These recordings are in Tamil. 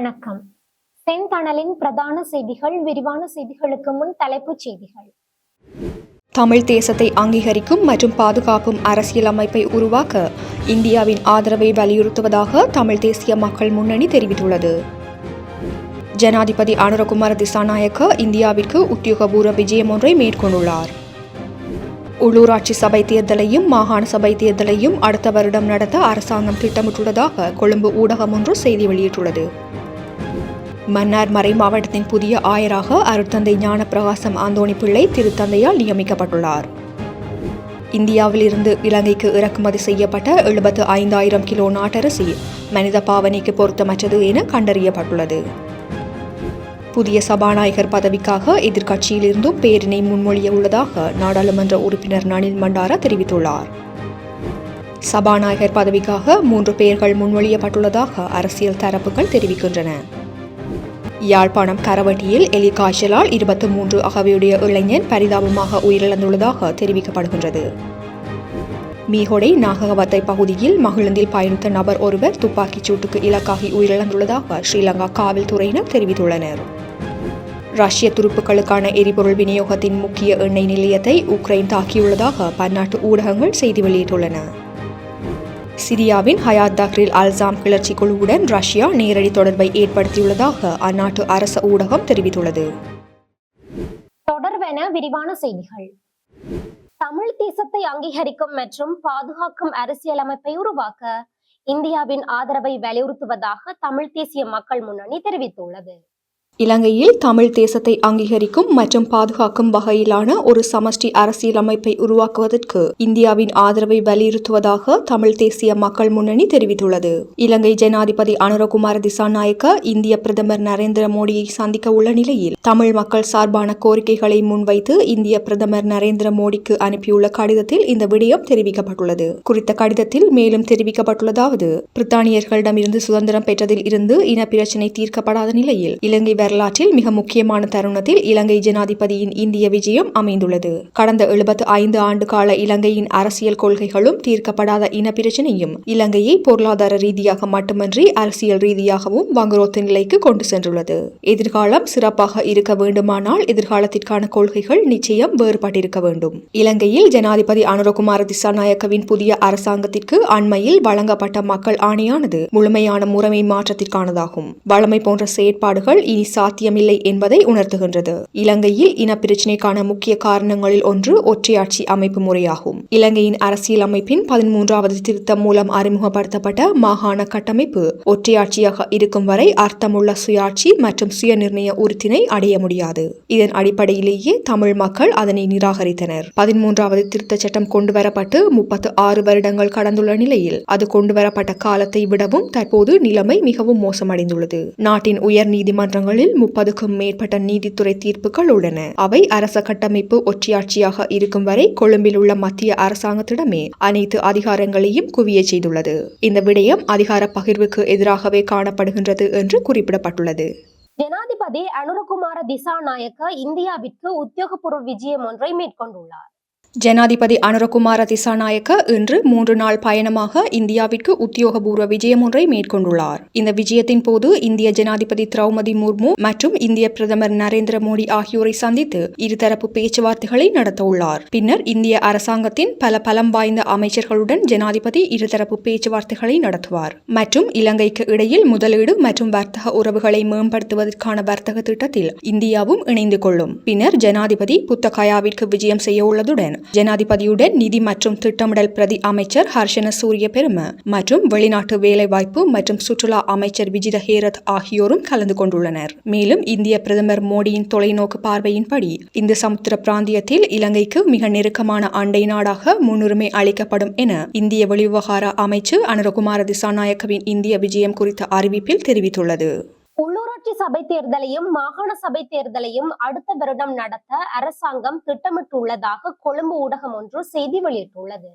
வணக்கம். செந்தணலின் பிரதான செய்திகள் விரிவான செய்திகளுக்கு முன் தலைப்புச் செய்திகள். தமிழ் தேசத்தை அங்கீகரிக்கும் மற்றும் பாதுகாக்கும் அரசியலமைப்பை உருவாக்க இந்தியாவின் ஆதரவை வலியுறுத்துவதாக தமிழ் தேசிய மக்கள் முன்னணி தெரிவித்துள்ளது. ஜனாதிபதி அனுரகுமார திசாநாயக்க இந்தியாவிற்கு உத்தியோகபூர்வ விஜயம் ஒன்றை மேற்கொண்டுள்ளார். உள்ளூராட்சி சபை தேர்தலையும் மாகாண சபை தேர்தலையும் அடுத்த வருடம் நடத்த அரசாங்கம் திட்டமிட்டுள்ளதாக கொழும்பு ஊடகம் ஒன்று செய்தி வெளியிட்டுள்ளது. மன்னார் மறை மாவட்டத்தின் புதிய ஆயராக அருட்தந்தை ஞானப்பிரகாசம் ஆந்தோணி பிள்ளை திருத்தந்தையால் நியமிக்கப்பட்டுள்ளார். இந்தியாவிலிருந்து இலங்கைக்கு இறக்குமதி செய்யப்பட்ட எழுபத்து ஐந்தாயிரம் கிலோ நாட்டரசி மனித பாவனைக்கு பொருத்தமற்றது என கண்டறியப்பட்டுள்ளது. புதிய சபாநாயகர் பதவிக்காக எதிர்க்கட்சியிலிருந்தும் பேரினை முன்மொழிய உள்ளதாக நாடாளுமன்ற உறுப்பினர் நனில் மண்டாரா தெரிவித்துள்ளார். சபாநாயகர் பதவிக்காக மூன்று பெயர்கள் முன்மொழியப்பட்டுள்ளதாக அரசியல் தரப்புகள் தெரிவிக்கின்றன. யாழ்ப்பாணம் கரவட்டியில் எலி காய்ச்சலால் இருபத்தி மூன்று அகவையுடைய இளைஞன் பரிதாபமாக உயிரிழந்துள்ளதாக தெரிவிக்கப்படுகின்றது. மீஹொடை நாகவத்தை பகுதியில் மகிழுந்தில் பயணித்த நபர் ஒருவர் துப்பாக்கிச் சூட்டுக்கு இலக்காகி உயிரிழந்துள்ளதாக ஸ்ரீலங்கா காவல்துறையினர் தெரிவித்துள்ளனர். ரஷ்ய துருப்புக்களுக்கான எரிபொருள் விநியோகத்தின் முக்கிய எண்ணெய் நிலையத்தை உக்ரைன் தாக்கியுள்ளதாக பன்னாட்டு ஊடகங்கள் செய்தி வெளியிட்டுள்ளன. சிரியாவின் ஹயாத் தக்ரில் அல்சாம் கிளர்ச்சி குழுவுடன் ரஷ்யா நேரடி தொடர்பை ஏற்படுத்தியுள்ளதாக அந்நாட்டு அரச ஊடகம் தெரிவித்துள்ளது. தொடர்வென விரிவான செய்திகள். தமிழ் தேசத்தை அங்கீகரிக்கும் மற்றும் பாதுகாக்கும் அரசியலமைப்பை உருவாக்க இந்தியாவின் ஆதரவை வலியுறுத்துவதாக தமிழ் தேசிய மக்கள் முன்னணி தெரிவித்துள்ளது. இலங்கையில் தமிழ் தேசத்தை அங்கீகரிக்கும் மற்றும் பாதுகாக்கும் வகையிலான ஒரு சமஷ்டி அரசியலமைப்பை உருவாக்குவதற்கு இந்தியாவின் ஆதரவை வலியுறுத்துவதாக தமிழ் தேசிய மக்கள் முன்னணி தெரிவித்துள்ளது. இலங்கை ஜனாதிபதி அனுரகுமார திசாநாயக்க இந்திய பிரதமர் நரேந்திர மோடியை சந்திக்க உள்ள நிலையில் தமிழ் மக்கள் சார்பான கோரிக்கைகளை முன்வைத்து இந்திய பிரதமர் நரேந்திர மோடிக்கு அனுப்பியுள்ள கடிதத்தில் இந்த விடயம் தெரிவிக்கப்பட்டுள்ளது. குறித்த கடிதத்தில் மேலும் தெரிவிக்கப்பட்டுள்ளதாவது பிரித்தானியர்களிடமிருந்து சுதந்திரம் பெற்றதில் இருந்து இன பிரச்சினை தீர்க்கப்படாத நிலையில் இலங்கை வரலாற்றில் மிக முக்கியமான தருணத்தில் இலங்கை ஜனாதிபதியின் இந்திய விஜயம் அமைந்துள்ளது. கடந்த எழுபத்து ஐந்து ஆண்டு கால இலங்கையின் அரசியல் கொள்கைகளும் தீர்க்கப்படாத இனப்பிரச்சனையும் இலங்கையை பொருளாதார ரீதியாக மட்டுமன்றி அரசியல் ரீதியாகவும் வங்குரோத்து நிலைக்கு கொண்டு சென்றுள்ளது. எதிர்காலம் சிறப்பாக இருக்க வேண்டுமானால் எதிர்காலத்திற்கான கொள்கைகள் நிச்சயம் வேறுபட்டிருக்க வேண்டும். இலங்கையில் ஜனாதிபதி அனுரகுமார திசாநாயக்கவின் புதிய அரசாங்கத்திற்கு அண்மையில் வழங்கப்பட்ட மக்கள் ஆணையானது முழுமையான முறைமை மாற்றத்திற்கானதாகும். வளமை போன்ற செயற்பாடுகள் இனி சாத்தியமில்லை என்பதை உணர்த்துகின்றது. இலங்கையில் இனப்பிரச்சினைக்கான முக்கிய காரணங்களில் ஒன்று ஒற்றையாட்சி அமைப்பு முறையாகும். இலங்கையின் அரசியல் அமைப்பின் பதிமூன்றாவது திருத்தம் மூலம் அறிமுகப்படுத்தப்பட்ட மாகாண கட்டமைப்பு ஒற்றையாட்சியாக இருக்கும் வரை அர்த்தமுள்ள சுயாட்சி மற்றும் சுயநிர்ணய உறுத்தினை அடைய முடியாது. இதன் அடிப்படையிலேயே தமிழ் மக்கள் அதனை நிராகரித்தனர். பதிமூன்றாவது திருத்த சட்டம் கொண்டுவரப்பட்டு முப்பத்து ஆறு வருடங்கள் கடந்துள்ள நிலையில் அது கொண்டுவரப்பட்ட காலத்தை விடவும் தற்போது நிலைமை மிகவும் மோசமடைந்துள்ளது. நாட்டின் உயர் நீதிமன்றங்களில் முப்பதுக்கும் மேற்பட்ட நீதித்துறை தீர்ப்புகள் உள்ளன. அவை அரச கட்டமைப்பு ஒற்றையாட்சியாக இருக்கும் வரை கொழும்பில் உள்ள மத்திய அரசாங்கத்திடமே அனைத்து அதிகாரங்களையும் குவிய செய்துள்ளது. இந்த விடயம் அதிகார பகிர்வுக்கு எதிராகவே காணப்படுகின்றது என்று குறிப்பிடப்பட்டுள்ளது. ஜனாதிபதி அனுரகுமார திசாநாயக்க இந்தியாவிற்கு உத்தியோகபூர்வ விஜயம் ஒன்றை மேற்கொண்டுள்ளார். ஜனாதிபதி அனுரகுமார திசாநாயக்க இன்று மூன்று நாள் பயணமாக இந்தியாவிற்கு உத்தியோகபூர்வ விஜயம் ஒன்றை மேற்கொண்டுள்ளார். இந்த விஜயத்தின் போது இந்திய ஜனாதிபதி திரௌபதி முர்மு மற்றும் இந்திய பிரதமர் நரேந்திர மோடி ஆகியோரை சந்தித்து இருதரப்பு பேச்சுவார்த்தைகளை நடத்தவுள்ளார். பின்னர் இந்திய அரசாங்கத்தின் பல பலம் வாய்ந்த அமைச்சர்களுடன் ஜனாதிபதி இருதரப்பு பேச்சுவார்த்தைகளை நடத்துவார். மற்றும் இலங்கைக்கு இடையில் முதலீடு மற்றும் வர்த்தக உறவுகளை மேம்படுத்துவதற்கான வர்த்தக திட்டத்தில் இந்தியாவும் இணைந்து கொள்ளும். பின்னர் ஜனாதிபதி புத்தகயாவிற்கு விஜயம் செய்ய உள்ளதுடன் ஜனாதிபதியுடன் நிதி மற்றும் திட்டமிடல் பிரதி அமைச்சர் ஹர்ஷன சூரிய பெரும மற்றும் வெளிநாட்டு வேலைவாய்ப்பு மற்றும் சுற்றுலா அமைச்சர் விஜித ஹேரத் ஆகியோரும் கலந்து கொண்டுள்ளனர். மேலும் இந்திய பிரதமர் மோடியின் தொலைநோக்கு பார்வையின்படி இந்த சமுத்திர பிராந்தியத்தில் இலங்கைக்கு மிக நெருக்கமான அண்டை நாடாக முன்னுரிமை அளிக்கப்படும் என இந்திய வெளிவிவகார அமைச்சு அனுரகுமார திசாநாயக்கவின் இந்திய விஜயம் குறித்த அறிவிப்பில் தெரிவித்துள்ளது. உள்ளூராட்சி சபை தேர்தலையும் மாகாண சபை தேர்தலையும் அடுத்த வருடம் நடத்த அரசாங்கம் திட்டமிட்டுள்ளதாக கொழும்பு ஊடகம் ஒன்று செய்தி வெளியிட்டுள்ளது.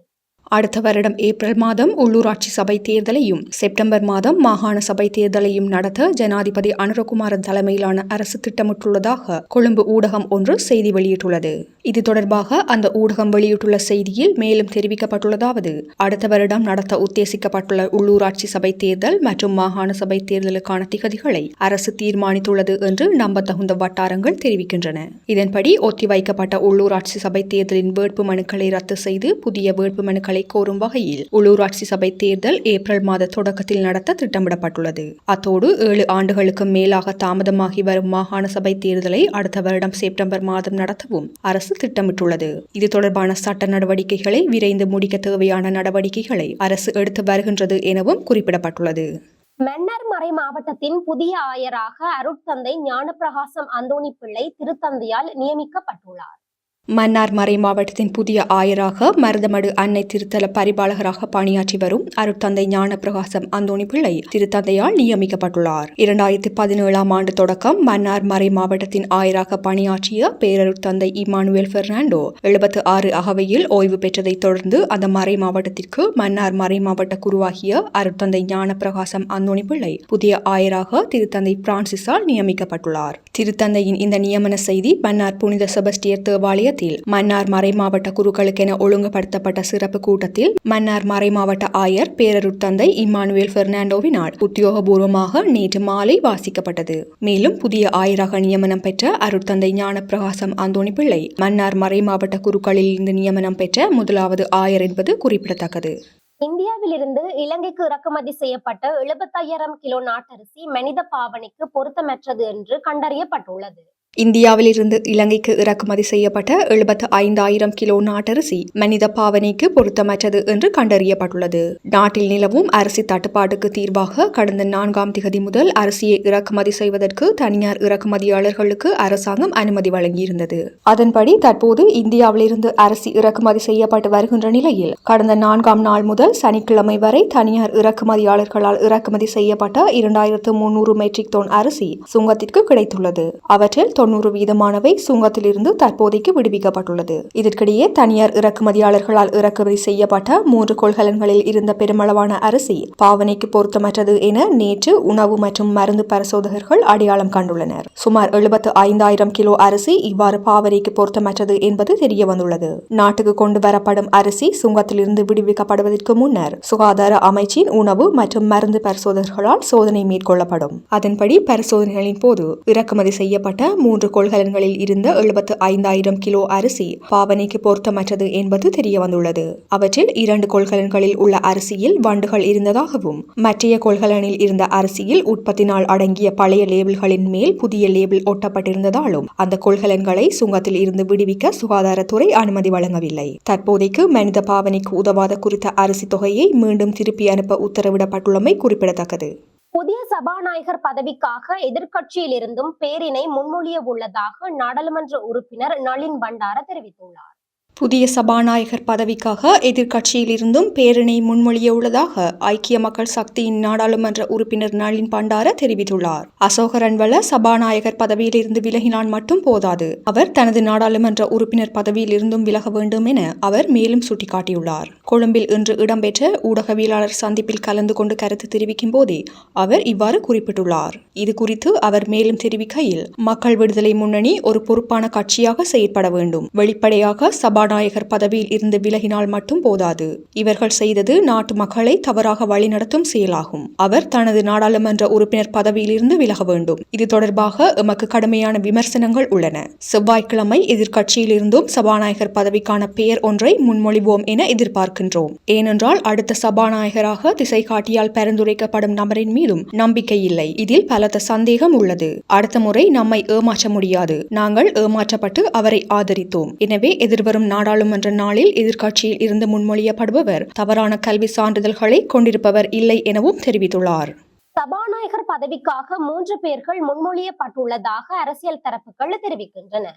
அடுத்த வருடம் ஏப்ரல் மாதம் உள்ளூராட்சி சபை தேர்தலையும் செப்டம்பர் மாதம் மாகாண சபை தேர்தலையும் நடத்த ஜனாதிபதி அனுரகுமாரன் தலைமையிலான அரசு திட்டமிட்டுள்ளதாக கொழும்பு ஊடகம் ஒன்று செய்தி வெளியிட்டுள்ளது. இது தொடர்பாக அந்த ஊடகம் வெளியிட்டுள்ள செய்தியில் மேலும் தெரிவிக்கப்பட்டுள்ளதாவது அடுத்த வருடம் நடத்த உத்தேசிக்கப்பட்டுள்ள உள்ளூராட்சி சபை தேர்தல் மற்றும் மாகாண சபை தேர்தலுக்கான திகதிகளை அரசு தீர்மானித்துள்ளது என்று நம்பத்தகுந்த வட்டாரங்கள் தெரிவிக்கின்றன. இதன்படி ஒத்திவைக்கப்பட்ட உள்ளூராட்சி சபை தேர்தலின் வேட்பு மனுக்களை ரத்து செய்து புதிய வேட்பு மனுக்களை கோரும் வகையில் உள்ளூராட்சி சபை தேர்தல் ஏப்ரல் மாத தொடக்கத்தில் நடத்த திட்டமிடப்பட்டுள்ளது. அத்தோடு ஏழு ஆண்டுகளுக்கு மேலாக தாமதமாகி வரும் மாகாண சபை தேர்தலை அடுத்த வருடம் செப்டம்பர் மாதம் நடத்தவும் அரசு திட்டமிட்டுள்ளது. இது தொடர்பான சட்ட நடவடிக்கைகளை விரைந்து முடிக்க தேவையான நடவடிக்கைகளை அரசு எடுத்து வருகின்றது எனவும் குறிப்பிடப்பட்டுள்ளது. மன்னர் மறை மாவட்டத்தின் புதிய ஆயராக அருட்தந்தை ஞானப்பிரகாசம் அந்தோணி பிள்ளை திருத்தந்தையால் நியமிக்கப்பட்டுள்ளார். மன்னார் மறை மாவட்டத்தின் புதிய ஆயராக மருதமடு அன்னை திருத்தல பரிபாலகராக பணியாற்றி வரும் அருட்தந்தை ஞானப்பிரகாசம் அந்தோணி பிள்ளை திருத்தந்தையால் நியமிக்கப்பட்டுள்ளார். இரண்டாயிரத்தி பதினேழாம் ஆண்டு தொடக்கம் மன்னார் மறை மாவட்டத்தின் ஆயராக பணியாற்றிய பேரருட்தந்தை இமானுவேல் பெர்னாண்டோ எழுபத்து ஆறு அகவையில் ஓய்வு பெற்றதைத் தொடர்ந்து அந்த மறை மாவட்டத்திற்கு மன்னார் மறை மாவட்ட குருவாகிய அருட்தந்தை ஞானப்பிரகாசம் அந்தோணி பிள்ளை புதிய ஆயராக திருத்தந்தை பிரான்சிஸால் நியமிக்கப்பட்டுள்ளார். திருத்தந்தையின் இந்த நியமன செய்தி மன்னார் புனித செபஸ்டியர் தேவாலய தேவாலயத்தில் மன்னார் மறைமாவட்ட குருக்களுக்கென ஒழுங்குபடுத்தப்பட்ட சிறப்பு கூட்டத்தில் மன்னார் மறைமாவட்ட ஆயர் பேரருட்தந்தை இம்மானுவேல் பெர்னாண்டோவினால் உத்தியோகபூர்வமாக நேற்று மாலை வாசிக்கப்பட்டது. மேலும் புதிய ஆயராக நியமனம் பெற்ற அருட்தந்தை ஞானப்பிரகாசம் அந்தோணி பிள்ளை மன்னார் மறைமாவட்ட குருக்களில் இருந்து நியமனம் பெற்ற முதலாவது ஆயர் என்பது குறிப்பிடத்தக்கது. இந்தியாவிலிருந்து இலங்கைக்கு இறக்குமதி செய்யப்பட்ட எழுபத்தாயிரம் கிலோ நாட்டரிசி மனித பாவனைக்கு பொருத்தமற்றது என்று கண்டறியப்பட்டுள்ளது. இந்தியாவிலிருந்து இலங்கைக்கு இறக்குமதி செய்யப்பட்ட எழுபத்து ஐந்தாயிரம் கிலோ நாட்டரிசி மனித பாவனைக்கு பொருத்தமற்றது என்று கண்டறியப்பட்டுள்ளது. நாட்டில் நிலவும் அரிசி தட்டுப்பாட்டுக்கு தீர்வாக கடந்த நான்காம் திகதி முதல் அரிசியை இறக்குமதி செய்வதற்கு தனியார் இறக்குமதியாளர்களுக்கு அரசாங்கம் அனுமதி வழங்கியிருந்தது. அதன்படி தற்போது இந்தியாவிலிருந்து அரிசி இறக்குமதி செய்யப்பட்டு வருகின்ற நிலையில் கடந்த நான்காம் நாள் முதல் சனிக்கிழமை வரை தனியார் இறக்குமதியாளர்களால் இறக்குமதி செய்யப்பட்ட இரண்டாயிரத்து முன்னூறு மெட்ரிக் டோன் அரிசி சுங்கத்திற்கு கிடைத்துள்ளது. அவற்றில் தொண்ணூறு வீதமானவை சுங்கத்திலிருந்து தற்போதைக்கு விடுவிக்கப்பட்டுள்ளது. இதற்கிடையே தனியார் இறக்குமதியாளர்களால் இறக்குமதி செய்யப்பட்ட மூன்று கொள்கலன்களில் இருந்த பெருமளவான அரிசி பாவனைக்கு பொருத்தமற்றது என நேற்று உணவு மற்றும் மருந்து பரிசோதகர்கள் அடையாளம் கண்டுள்ளனர். சுமார் எழுபத்து ஐந்தாயிரம் கிலோ அரிசி இவ்வாறு பாவனைக்கு பொருத்தமற்றது என்பது தெரிய வந்துள்ளது நாட்டுக்கு கொண்டு வரப்படும் அரிசி சுங்கத்திலிருந்து விடுவிக்கப்படுவதற்கு முன்னர் சுகாதார அமைச்சின் உணவு மற்றும் மருந்து பரிசோதகர்களால் சோதனை மேற்கொள்ளப்படும். அதன்படி பரிசோதனைகளின் போது இறக்குமதி செய்யப்பட்ட மூன்று கொள்கலன்களில் இருந்த எழுபத்து ஐந்தாயிரம் கிலோ அரிசி பாவனைக்கு பொருத்தமற்றது என்பது தெரிய வந்துள்ளது அவற்றில் இரண்டு கொள்கலன்களில் உள்ள அரிசியில் வண்டுகள் இருந்ததாகவும் மற்றைய கொள்கலனில் இருந்த அரிசியில் உற்பத்தி நாள் அடங்கிய பழைய லேபிள்களின் மேல் புதிய லேபிள் ஒட்டப்பட்டிருந்ததாலும் அந்த கொள்கலன்களை சுங்கத்தில் இருந்து விடுவிக்க சுகாதாரத்துறை அனுமதி வழங்கவில்லை. தற்போதைக்கு மனித பாவனைக்கு உதவாத குறித்த அரிசி தொகையை மீண்டும் திருப்பி அனுப்ப உத்தரவிடப்பட்டுள்ளமை குறிப்பிடத்தக்கது. புதிய சபாநாயகர் பதவிக்காக எதிர்க்கட்சியிலிருந்தும் பேரினை முன்மொழிய உள்ளதாக நாடாளுமன்ற உறுப்பினர் நளின் பண்டார தெரிவித்துள்ளார். புதிய சபாநாயகர் பதவிக்காக எதிர்க்கட்சியிலிருந்தும் பேரணி முன்மொழிய உள்ளதாக ஐக்கிய மக்கள் சக்தியின் நாடாளுமன்ற உறுப்பினர் நளின் பண்டார தெரிவித்துள்ளார். அசோக ரன்வல சபாநாயகர் பதவியிலிருந்து விலகினால் மட்டும் போதாது. அவர் தனது நாடாளுமன்ற உறுப்பினர் பதவியிலிருந்தும் விலக வேண்டும் என அவர் மேலும் சுட்டிக்காட்டியுள்ளார். கொழும்பில் இன்று இடம்பெற்ற ஊடகவியலாளர் சந்திப்பில் கலந்து கொண்டு கருத்து தெரிவிக்கும் போதே அவர் இவ்வாறு குறிப்பிட்டுள்ளார். இது குறித்து அவர் மேலும் தெரிவிக்கையில் மக்கள் விடுதலை முன்னணி ஒரு பொறுப்பான கட்சியாக செயற்பட வேண்டும். வெளிப்படையாக சபா சபாநாயகர் பதவியில் இருந்து விலகினால் மட்டும் போதாது. இவர்கள் செய்தது நாட்டு மக்களை தவறாக வழிநடத்தும் செயலாகும். அவர் தனது நாடாளுமன்ற உறுப்பினர் பதவியிலிருந்து விலக வேண்டும். இது தொடர்பாக எமக்கு கடுமையான விமர்சனங்கள் உள்ளன. செவ்வாய்க்கிழமை எதிர்க்கட்சியிலிருந்தும் சபாநாயகர் பதவிக்கான பெயர் ஒன்றை முன்மொழிவோம் என எதிர்பார்க்கின்றோம். ஏனென்றால் அடுத்த சபாநாயகராக திசை காட்டியால் பரிந்துரைக்கப்படும் நபரின் மீதும் நம்பிக்கை இல்லை. இதில் பலத்த சந்தேகம் உள்ளது. அடுத்த முறை நம்மை ஏமாற்ற முடியாது. நாங்கள் ஏமாற்றப்பட்டு அவரை ஆதரித்தோம். எனவே எதிர்வரும் நாடாளுமன்ற நாளில் எதிர்க்கட்சியில் இருந்து முன்மொழியப்படுபவர். தவறான கல்வி சான்றிதழ்களை கொண்டிருப்பவர் இல்லை எனவும் தெரிவித்துள்ளார். சபாநாயகர் பதவிக்காக மூன்று பேர்கள் முன்மொழியப்பட்டுள்ளதாக அரசியல் தரப்புகள் தெரிவிக்கின்றன.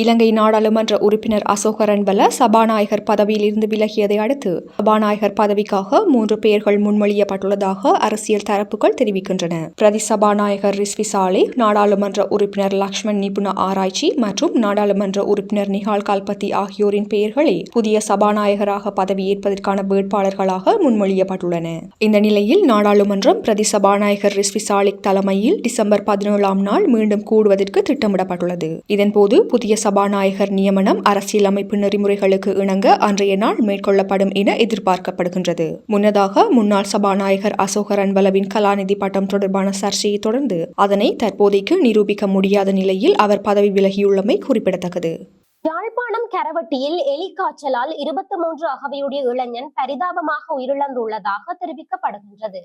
இலங்கை நாடாளுமன்ற உறுப்பினர் அசோக ரன்பல சபாநாயகர் பதவியில் இருந்து விலகியதை அடுத்து சபாநாயகர் பதவிக்காக மூன்று பெயர்கள் முன்மொழியப்பட்டுள்ளதாக அரசியல் தரப்புகள் தெரிவிக்கின்றன. பிரதி சபாநாயகர் ரிஸ்வி சாலே நாடாளுமன்ற உறுப்பினர் லக்ஷ்மண் நிபுண ஆராய்ச்சி மற்றும் நாடாளுமன்ற உறுப்பினர் நிஹால் கால்பத்தி ஆகியோரின் பெயர்களை புதிய சபாநாயகராக பதவியேற்பதற்கான வேட்பாளர்களாக முன்மொழியப்பட்டுள்ளன. இந்த நிலையில் நாடாளுமன்றம் பிரதி சபாநாயகர் ரிஸ்வி சாலிக் தலைமையில் டிசம்பர் பதினேழாம் நாள் மீண்டும் கூடுவதற்கு திட்டமிடப்பட்டுள்ளது. இதன்போது புதிய சபாநாயகர் நியமனம் அரசியலமைப்பு நெறிமுறைகளுக்கு இணங்க அன்றைய நாள் மேற்கொள்ளப்படும் என எதிர்பார்க்கப்படுகின்றது. முன்னதாக முன்னாள் சபாநாயகர் அசோக அன்பலவின் கலாநிதி பட்டம் தொடர்பான சர்ச்சையை தொடர்ந்து அதனை தற்போதைக்கு நிரூபிக்க முடியாத நிலையில் அவர் பதவி விலகியுள்ளமை குறிப்பிடத்தக்கது. யாழ்ப்பாணம் கரவட்டியில் எலிக்காய்ச்சலால் இருபத்தி மூன்று அகவையுடைய இளைஞன் பரிதாபமாக உயிரிழந்துள்ளதாக தெரிவிக்கப்படுகின்றது.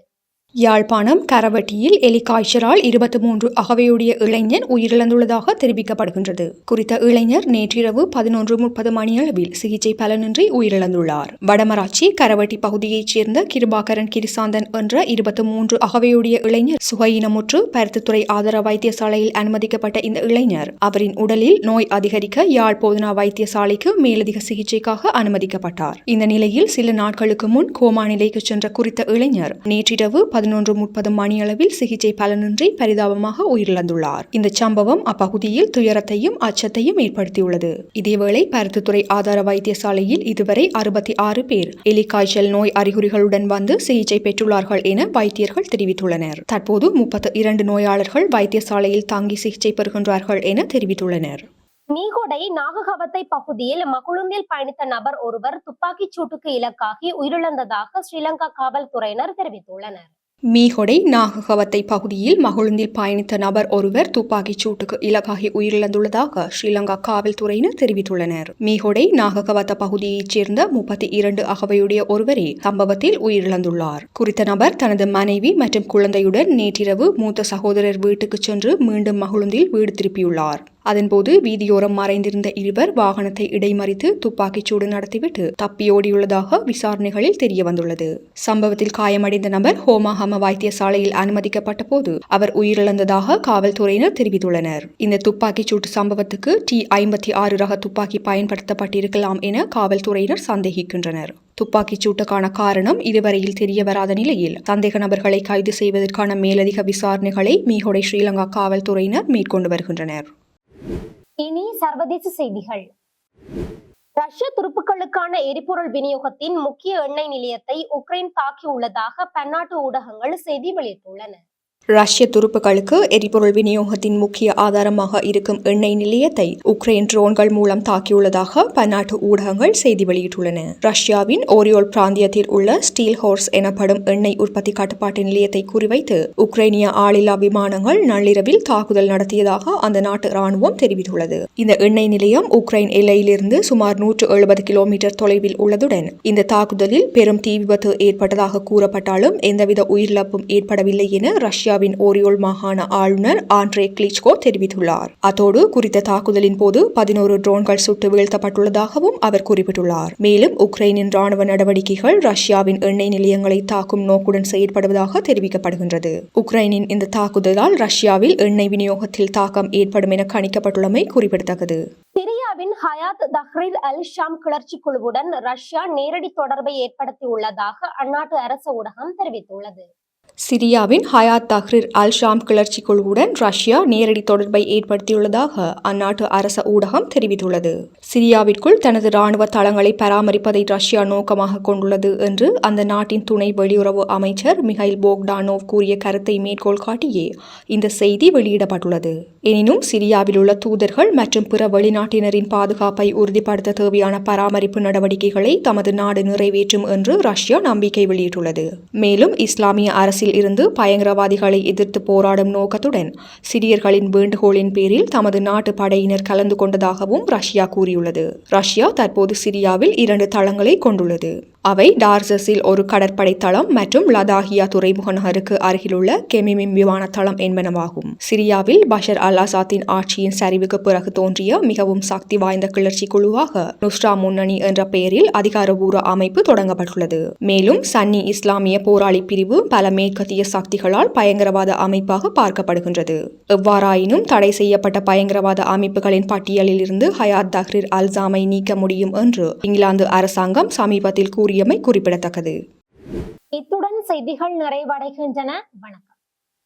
யாழ்ப்பாணம் கரவட்டியில் எலிகாய்ச்சலால் இருபத்தி மூன்று அகவையுடைய இளைஞன் உயிரிழந்துள்ளதாக தெரிவிக்கப்படுகின்றது. குறித்த இளைஞர் நேற்றிரவு பதினொன்று முப்பது மணியளவில் சிகிச்சை பலனின்றி உயிரிழந்துள்ளார். வடமராட்சி கரவட்டி பகுதியைச் சேர்ந்த கிருபாகரன் கிரிசாந்தன் என்ற இருபத்தி மூன்று அகவையுடைய இளைஞர் சுகையினமுற்று பருத்தித்துறை ஆதார வைத்தியசாலையில் அனுமதிக்கப்பட்ட இந்த இளைஞர் அவரின் உடலில் நோய் அதிகரிக்க யாழ் போதனா வைத்தியசாலைக்கு மேலதிக சிகிச்சைக்காக அனுமதிக்கப்பட்டார். இந்த நிலையில் சில நாட்களுக்கு முன் கோமா நிலைக்கு சென்ற குறித்த இளைஞர் நேற்றிரவு பதினொன்று முப்பது மணியளவில் சிகிச்சை பலனின்றி பரிதாபமாக உயிரிழந்துள்ளார். இந்த சம்பவம் அப்பகுதியில் துயரத்தையும் அச்சத்தையும் ஏற்படுத்தியுள்ளது. இதேவேளை பருத்தித்துறை ஆதார வைத்தியசாலையில் இதுவரை அறுபத்தி ஆறு பேர் எலிக்காய்ச்சல் நோய் அறிகுறிகளுடன் வந்து சிகிச்சை பெற்றுள்ளார்கள் என வைத்தியர்கள் தெரிவித்துள்ளனர். தற்போது முப்பத்து இரண்டு நோயாளர்கள் வைத்தியசாலையில் தாங்கி சிகிச்சை பெறுகின்றார்கள் என தெரிவித்துள்ளனர். நீகொடை நாககவத்தை பகுதியில் மகுழுந்தில் பயணித்த நபர் ஒருவர் துப்பாக்கிச் சூட்டுக்கு இலக்காகி உயிரிழந்ததாக ஸ்ரீலங்கா காவல்துறையினர் தெரிவித்துள்ளனர். மீகொடை நாககவத்தை பகுதியில் மகிழுந்தில் பயணித்த நபர் ஒருவர் துப்பாக்கிச் சூட்டுக்கு இலக்காகி உயிரிழந்துள்ளதாக ஸ்ரீலங்கா காவல்துறையினர் தெரிவித்துள்ளனர். மீகொடை நாககவத்த பகுதியைச் சேர்ந்த முப்பத்தி இரண்டு அகவையுடைய ஒருவரே சம்பவத்தில் உயிரிழந்துள்ளார். குறித்த நபர் தனது மனைவி மற்றும் குழந்தையுடன் நேற்றிரவு மூத்த சகோதரர் வீட்டுக்கு சென்று மீண்டும் மகிழுந்தில் வீடு திருப்பியுள்ளார். அதன்போது வீதியோரம் மறைந்திருந்த இருவர் வாகனத்தை இடைமறித்து துப்பாக்கிச் சூடு நடத்திவிட்டு தப்பியோடியுள்ளதாக விசாரணைகளில் தெரிய வந்துள்ளது சம்பவத்தில் காயமடைந்த நபர் ஹோமாஹம வைத்தியசாலையில் அனுமதிக்கப்பட்ட போது அவர் உயிரிழந்ததாக காவல்துறையினர் தெரிவித்துள்ளனர். இந்த துப்பாக்கிச் சூட்டு சம்பவத்துக்கு டி ஐம்பத்தி ஆறு ரக துப்பாக்கி பயன்படுத்தப்பட்டிருக்கலாம் என காவல்துறையினர் சந்தேகிக்கின்றனர். துப்பாக்கிச் சூட்டுக்கான காரணம் இதுவரையில் தெரிய வராத நிலையில் சந்தேக நபர்களை கைது செய்வதற்கான மேலதிக விசாரணைகளை மீகொடை ஸ்ரீலங்கா காவல்துறையினர் மேற்கொண்டு வருகின்றனர். இனி சர்வதேச செய்திகள். ரஷ்ய துருப்புக்களுக்கான எரிபொருள் விநியோகத்தின் முக்கிய எண்ணெய் நிலையத்தை உக்ரைன் தாக்கியுள்ளதாக பன்னாட்டு ஊடகங்கள் செய்தி வெளியிட்டுள்ளன. ரஷ்ய துருப்புகளுக்கு எரிபொருள் விநியோகத்தின் முக்கிய ஆதாரமாக இருக்கும் எண்ணெய் நிலையத்தை உக்ரைன் ட்ரோன்கள் மூலம் தாக்கியுள்ளதாக பன்னாட்டு ஊடகங்கள் செய்தி வெளியிட்டுள்ளன. ரஷ்யாவின் ஓரியோல் பிராந்தியத்தில் உள்ள ஸ்டீல் ஹோர்ஸ் எனப்படும் எண்ணெய் உற்பத்தி கட்டுப்பாட்டு நிலையத்தை குறிவைத்து உக்ரைனிய ஆளில்லா விமானங்கள் நள்ளிரவில் தாக்குதல் நடத்தியதாக அந்த நாட்டு ராணுவம் தெரிவித்துள்ளது. இந்த எண்ணெய் நிலையம் உக்ரைன் எல்லையிலிருந்து சுமார் நூற்று எழுபது கிலோமீட்டர் தொலைவில் உள்ளதுடன் இந்த தாக்குதலில் பெரும் தீ விபத்து ஏற்பட்டதாக கூறப்பட்டாலும் எந்தவித உயிரிழப்பும் ஏற்படவில்லை என ரஷ்யா ரஷ்யாவின் ஓரியோல் மாகாண ஆளுநர் ஆண்ட்ரே கிளிச்கோ தெரிவித்துள்ளார். அத்தோடு குறித்த தாக்குதலின் போது பதினோரு ட்ரோன்கள் சுட்டு வீழ்த்தப்பட்டுள்ளதாகவும் அவர் குறிப்பிட்டுள்ளார். மேலும் உக்ரைனின் ராணுவ நடவடிக்கைகள் ரஷ்யாவின் எண்ணெய் நிலையங்களை தாக்கும் நோக்குடன் செயற்படுவதாக தெரிவிக்கப்படுகின்றது. உக்ரைனின் இந்த தாக்குதலால் ரஷ்யாவில் எண்ணெய் விநியோகத்தில் தாக்கம் ஏற்படும் என கணிக்கப்பட்டுள்ளமை குறிப்பிடத்தக்கது. சிரியாவின் ஹயாத் தஹ்ரீர் அல் ஷாம் கிளர்ச்சி குழுவுடன் ரஷ்யா நேரடி தொடர்பை ஏற்படுத்தியுள்ளதாக அந்நாட்டு அரசு ஊடகம் தெரிவித்துள்ளது. சிரியாவின் ஹயாத் தஹ்ரீர் அல் ஷாம் கிளர்ச்சி குழுவுடன் ரஷ்யா நேரடி தொடர்பை ஏற்படுத்தியுள்ளதாக அந்நாட்டு அரச ஊடகம் தெரிவித்துள்ளது. சிரியாவிற்குள் தனது ராணுவ தளங்களை பராமரிப்பதை ரஷ்யா நோக்கமாக கொண்டுள்ளது என்று அந்த நாட்டின் துணை வெளியுறவு அமைச்சர் மிகைல் போக்டானோவ் கூறிய கருத்தை மேற்கோள் காட்டியே இந்த செய்தி வெளியிடப்பட்டுள்ளது. எனினும் சிரியாவில் உள்ள தூதர்கள் மற்றும் பிற வெளிநாட்டினரின் பாதுகாப்பை உறுதிப்படுத்த தேவையான பராமரிப்பு நடவடிக்கைகளை தமது நாடு நிறைவேற்றும் என்று ரஷ்யா நம்பிக்கை வெளியிட்டுள்ளது. மேலும் இஸ்லாமிய அரசில் இருந்து பயங்கரவாதிகளை எதிர்த்து போராடும் நோக்கத்துடன் சிரியர்களின் வேண்டுகோளின் பேரில் தமது நாட்டு படையினர் கலந்து கொண்டதாகவும் ரஷ்யா கூறியுள்ளது. ரஷ்யா தற்போது சிரியாவில் இரண்டு தளங்களை கொண்டுள்ளது. அவை டார்சஸில் ஒரு கடற்படை தளம் மற்றும் லதாகியா துறைமுக நகருக்கு அருகிலுள்ள கெமிமிம் விமான தளம் என்பனவாகும். சிரியாவில் பஷர் அல் அசாத்தின் ஆட்சியின் சரிவுக்கு பிறகு தோன்றிய மிகவும் சக்தி வாய்ந்த கிளர்ச்சி குழுவாக நுஸ்ரா முன்னணி என்ற பெயரில் அதிகாரபூர்வ அமைப்பு தொடங்கப்பட்டுள்ளது. மேலும் சன்னி இஸ்லாமிய போராளி பிரிவு பல மேற்கத்திய சக்திகளால் பயங்கரவாத அமைப்பாக பார்க்கப்படுகின்றது. எவ்வாறாயினும் தடை செய்யப்பட்ட பயங்கரவாத அமைப்புகளின் பட்டியலில் இருந்து ஹயாத் தஹ்ரீர் அல்சாமை நீக்க முடியும் என்று இங்கிலாந்து அரசாங்கம் சமீபத்தில் கூறியமை குறிப்பிடத்தக்கது. இத்துடன் செய்திகள் நிறைவடைகின்றன. வணக்கம்.